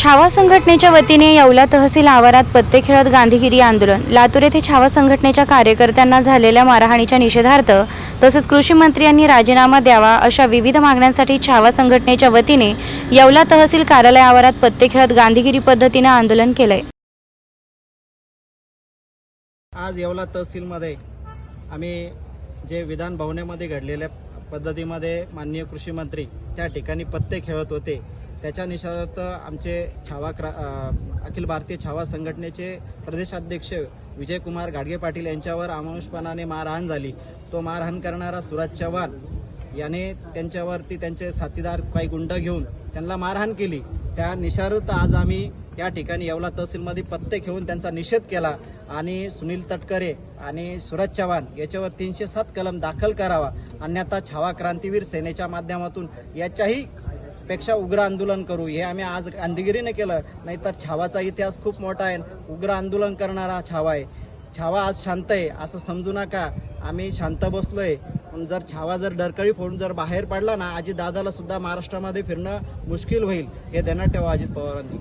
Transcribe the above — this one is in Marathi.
छावा संघटनेच्या वतीने येवला तहसील आवारात पत्ते खेळत गांधीगिरी आंदोलन. लातूर येथे छावा संघटनेच्या कार्यकर्त्यांना झालेल्या मारहाणीच्या निषेधार्थ तसेच कृषी मंत्र्यांनी राजीनामा द्यावा अशा विविध मागण्यांसाठी छावा संघटनेच्या वतीने येवला तहसील कार्यालय आवारात पत्ते खेळत गांधीगिरी पद्धतीने आंदोलन केलंय. आज येवला तहसीलमध्ये आम्ही जे विधान भवनामध्ये घडलेल्या पद्धतीमध्ये माननीय कृषी मंत्री त्या ठिकाणी पत्ते खेळत होते. त्याच्या निषेधार्थ आमचे छावा क्रा अखिल भारतीय छावा संघटनेचे प्रदेशाध्यक्ष विजयकुमार गाडगे पाटील यांच्यावर अमानुषपणाने मारहाण झाली. तो मारहाण करणारा सुरज चव्हाण याने त्यांच्यावरती त्यांचे साथीदार काही गुंड घेऊन त्यांना मारहाण केली. त्या निषेधार्थ आज आम्ही या ठिकाणी येवला तहसीलमध्ये पत्ते घेऊन त्यांचा निषेध केला आणि सुनील तटकरे आणि सुरज चव्हाण याच्यावर तीनशे सात कलम दाखल करावा. अन्यथा छावा क्रांतीवीर सेनेच्या माध्यमातून याच्याही पेक्षा उग्र आंदोलन करू. हे आम्ही आज गांधीगिरीने केलं. नाहीतर छावाचा इतिहास खूप मोठा आहे. उग्र आंदोलन करणारा छावा आहे. छावा आज शांत आहे असं समजू नका. आम्ही शांत बसलोय. पण जर छावा जर डरकळी फोडून जर बाहेर पडला ना आजी दादाला सुद्धा महाराष्ट्रामध्ये फिरणं मुश्किल होईल. हे देण्यात ठेवा अजित पवारांनी.